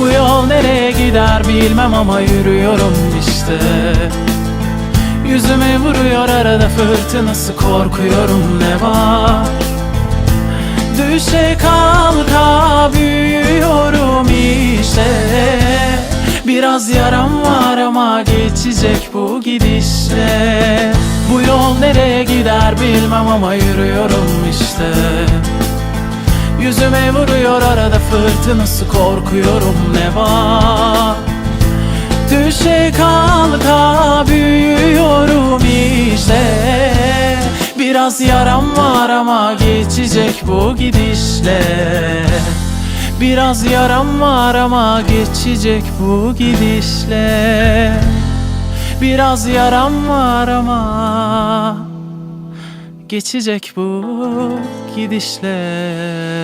Bu yol nereye gider bilmem ama yürüyorum işte. Yüzüme vuruyor arada fırtınası korkuyorum ne var? Düşe kalka büyüyorum işte. Biraz yaram var ama geçecek bu gidişle. Bu yol nereye gider bilmem ama yürüyorum işte Yüzüme vuruyor arada fırtınası korkuyorum ne var? Düşe kalka büyüyorum işte. Biraz yaram var ama geçecek bu gidişle. Biraz yaram var ama geçecek bu gidişle. Biraz yaram var ama geçecek bu gidişle